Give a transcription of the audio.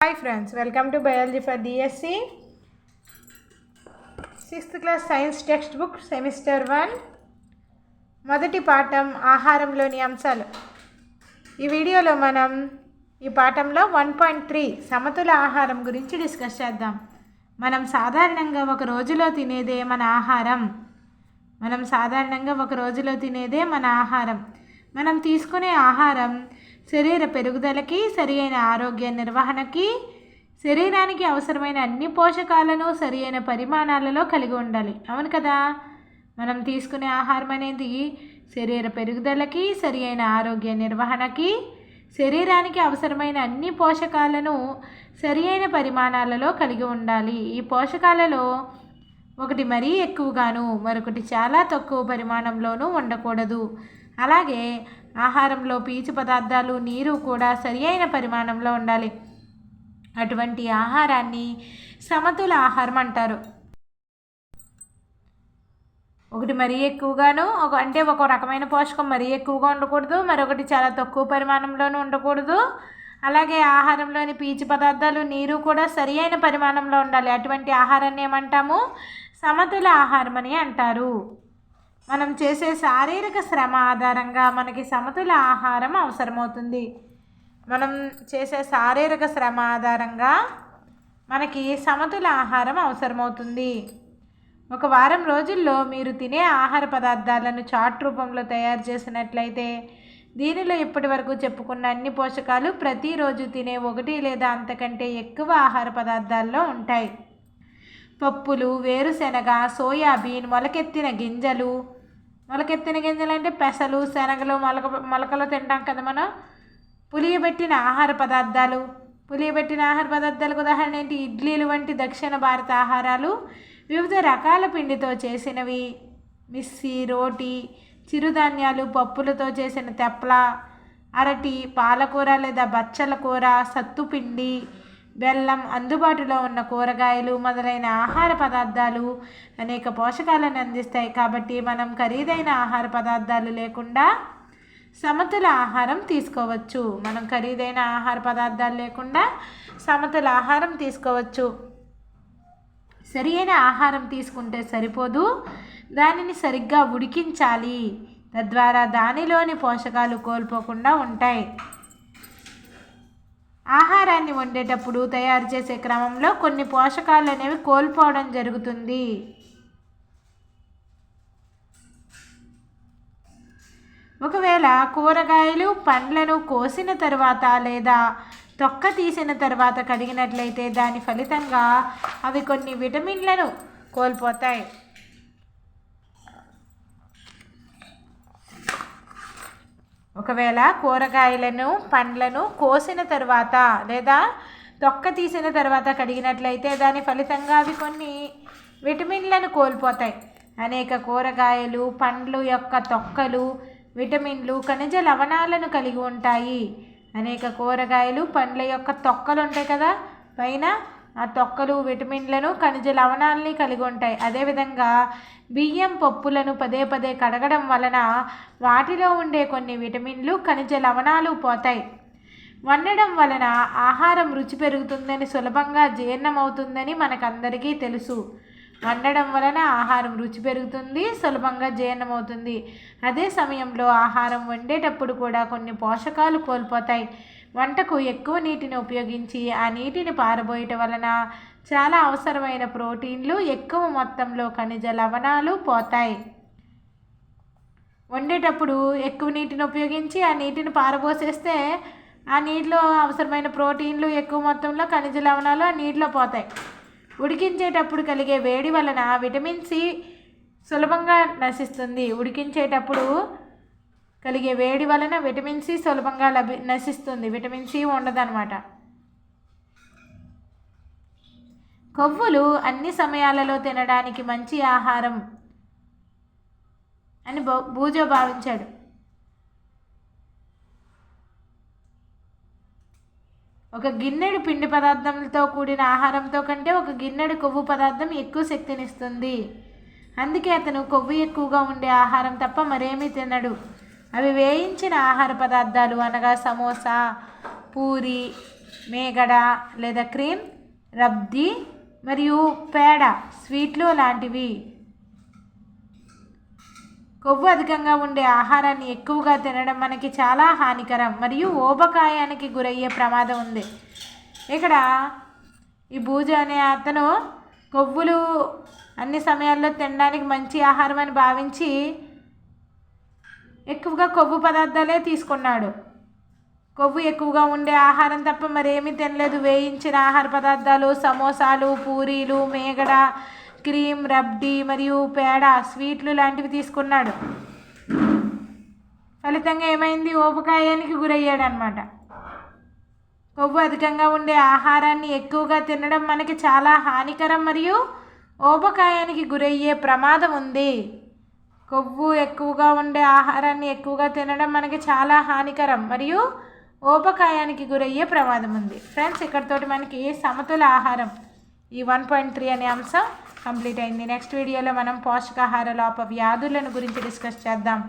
Hi friends welcome to biology for DSC sixth class science text book semester one మొదటి పాఠం ఆహారంలోని అంశాలు. ఈ వీడియోలో మనం ఈ పాఠంలో వన్ పాయింట్ త్రీ సమతుల ఆహారం గురించి డిస్కస్ చేద్దాం. మనం సాధారణంగా ఒక రోజులో తినేదే మన ఆహారం. మనం సాధారణంగా ఒక రోజులో తినేదే మన ఆహారం. మనం తీసుకునే ఆహారం శరీర పెరుగుదలకి సరియైన ఆరోగ్య నిర్వహణకి శరీరానికి అవసరమైన అన్ని పోషకాలను సరియైన పరిమాణాలలో కలిగి ఉండాలి. అవును కదా? మనం తీసుకునే ఆహారం అనేది శరీర పెరుగుదలకి సరియైన ఆరోగ్య నిర్వహణకి శరీరానికి అవసరమైన అన్ని పోషకాలను సరియైన పరిమాణాలలో కలిగి ఉండాలి. ఈ పోషకాలలో ఒకటి మరీ ఎక్కువగాను మరొకటి చాలా తక్కువ పరిమాణంలోనూ ఉండకూడదు. అలాగే ఆహారంలో పీచు పదార్థాలు నీరు కూడా సరి అయిన పరిమాణంలో ఉండాలి. అటువంటి ఆహారాన్ని సమతుల ఆహారం అంటారు. ఒకటి మరీ ఎక్కువగాను ఒక అంటే ఒక రకమైన పోషకం మరీ ఎక్కువగా ఉండకూడదు మరొకటి చాలా తక్కువ పరిమాణంలోనూ ఉండకూడదు. అలాగే ఆహారంలోని పీచు పదార్థాలు నీరు కూడా సరి అయిన పరిమాణంలో ఉండాలి. అటువంటి ఆహారాన్ని ఏమంటాము? సమతుల ఆహారం అని అంటారు. మనం చేసే శారీరక శ్రమ ఆధారంగా మనకి సమతుల ఆహారం అవసరమవుతుంది. మనం చేసే శారీరక శ్రమ ఆధారంగా మనకి సమతుల ఆహారం అవసరమవుతుంది. ఒక వారం రోజుల్లో మీరు తినే ఆహార పదార్థాలను చాట్ రూపంలో తయారు చేసినట్లయితే దీనిలో ఇప్పటి వరకు చెప్పుకున్న అన్ని పోషకాలు ప్రతిరోజు తినే ఒకటి లేదా అంతకంటే ఎక్కువ ఆహార పదార్థాల్లో ఉంటాయి. పప్పులు వేరుశెనగ సోయాబీన్ మొలకెత్తిన గింజలు మొలకెత్తిన గింజలు అంటే పెసలు శనగలు మొలక మొలకలు తింటాం కదా మనం. పులియబెట్టిన ఆహార పదార్థాలు. పులియబెట్టిన ఆహార పదార్థాలకు ఉదాహరణ ఏంటి? ఇడ్లీలు వంటి దక్షిణ భారత ఆహారాలు. వివిధ రకాల పిండితో చేసినవి. మిస్సి రోటి చిరుధాన్యాలు పప్పులతో చేసిన తెప్ల అరటి పాలకూర లేదా బచ్చల కూర సత్తుపిండి బెల్లం అందుబాటులో ఉన్న కూరగాయలు మొదలైన ఆహార పదార్థాలు అనేక పోషకాలను అందిస్తాయి. కాబట్టి మనం ఖరీదైన ఆహార పదార్థాలు లేకుండా సమతుల ఆహారం తీసుకోవచ్చు. మనం ఖరీదైన ఆహార పదార్థాలు లేకుండా సమతుల ఆహారం తీసుకోవచ్చు. సరియైన ఆహారం తీసుకుంటే సరిపోదు. దానిని సరిగ్గా ఉడికించాలి. తద్వారా దానిలోని పోషకాలు కోల్పోకుండా ఉంటాయి. ఆహారాన్ని వండేటప్పుడు తయారు చేసే క్రమంలో కొన్ని పోషకాలు అనేవి కోల్పోవడం జరుగుతుంది. ఒకవేళ కూరగాయలు పండ్లను కోసిన తర్వాత లేదా తొక్క తీసిన తర్వాత కడిగినట్లయితే దాని ఫలితంగా అవి కొన్ని విటమిన్లను కోల్పోతాయి. ఒకవేళ కూరగాయలను పండ్లను కోసిన తర్వాత లేదా తొక్క తీసిన తర్వాత కడిగినట్లయితే దాని ఫలితంగా అవి కొన్ని విటమిన్లను కోల్పోతాయి. అనేక కూరగాయలు పండ్లు యొక్క తొక్కలు విటమిన్లు ఖనిజ లవణాలను కలిగి ఉంటాయి. అనేక కూరగాయలు పండ్ల యొక్క తొక్కలు ఉంటాయి కదా. పైన ఆ తొక్కలు విటమిన్లను ఖనిజ లవణాలని కలిగి ఉంటాయి. అదేవిధంగా బియ్యం పప్పులను పదే పదే కడగడం వలన వాటిలో ఉండే కొన్ని విటమిన్లు ఖనిజ లవణాలు పోతాయి. వండడం వలన ఆహారం రుచి పెరుగుతుందని సులభంగా జీర్ణమవుతుందని మనకందరికీ తెలుసు. వండడం వలన ఆహారం రుచి పెరుగుతుంది సులభంగా జీర్ణమవుతుంది. అదే సమయంలో ఆహారం వండేటప్పుడు కూడా కొన్ని పోషకాలు కోల్పోతాయి. వంటకు ఎక్కువ నీటిని ఉపయోగించి ఆ నీటిని పారబోయటం వలన చాలా అవసరమైన ప్రోటీన్లు ఎక్కువ మొత్తంలో ఖనిజ లవణాలు పోతాయి. వండేటప్పుడు ఎక్కువ నీటిని ఉపయోగించి ఆ నీటిని పారబోసేస్తే ఆ నీటిలో అవసరమైన ప్రోటీన్లు ఎక్కువ మొత్తంలో ఖనిజ లవణాలు ఆ నీటిలో పోతాయి. ఉడికించేటప్పుడు కలిగే వేడి వలన విటమిన్ సి సులభంగా నశిస్తుంది. ఉడికించేటప్పుడు కలిగే వేడి వలన విటమిన్ సి సులభంగా లభి నశిస్తుంది. విటమిన్ సి ఉండదన్నమాట. కొవ్వులు అన్ని సమయాలలో తినడానికి మంచి ఆహారం అని బూజో భావించాడు. ఒక గిన్నెడు పిండి పదార్థంతో కూడిన ఆహారంతో కంటే ఒక గిన్నెడు కొవ్వు పదార్థం ఎక్కువ శక్తినిస్తుంది. అందుకే అతను కొవ్వు ఎక్కువగా ఉండే ఆహారం తప్ప మరేమీ తినడు. అవి వేయించిన ఆహార పదార్థాలు అనగా సమోసా పూరి మేగడ లేదా క్రీమ్ రబ్ది మరియు పేడ స్వీట్లు లాంటివి. కొవ్వు అధికంగా ఉండే ఆహారాన్ని ఎక్కువగా తినడం మనకి చాలా హానికరం మరియు ఊబకాయానికి గురయ్యే ప్రమాదం ఉంది. ఇక్కడ ఈ భూజ అనే అతను కొవ్వులు అన్ని సమయాల్లో తినడానికి మంచి ఆహారం అని భావించి ఎక్కువగా కొవ్వు పదార్థాలే తీసుకున్నాడు. కొవ్వు ఎక్కువగా ఉండే ఆహారం తప్ప మరేమీ తినలేదు. వేయించిన ఆహార పదార్థాలు సమోసాలు పూరీలు మేగడ క్రీమ్ రబ్డీ మరియు పేడ స్వీట్లు లాంటివి తీసుకున్నాడు. ఫలితంగా ఏమైంది? ఊబకాయానికి గురయ్యాడనమాట కొవ్వు అధికంగా ఉండే ఆహారాన్ని ఎక్కువగా తినడం మనకి చాలా హానికరం మరియు ఓపకాయానికి గురయ్యే ప్రమాదం ఉంది. కొవ్వు ఎక్కువగా ఉండే ఆహారాన్ని ఎక్కువగా తినడం మనకి చాలా హానికరం మరియు ఓపకాయానికి గురయ్యే ప్రమాదం ఉంది. ఫ్రెండ్స్ ఇక్కడితోటి మనకి సమతుల ఆహారం ఈ వన్ పాయింట్ త్రీ అనే అంశం కంప్లీట్ అయింది. నెక్స్ట్ వీడియోలో మనం పోషకాహార లోప వ్యాధులను గురించి డిస్కస్ చేద్దాం.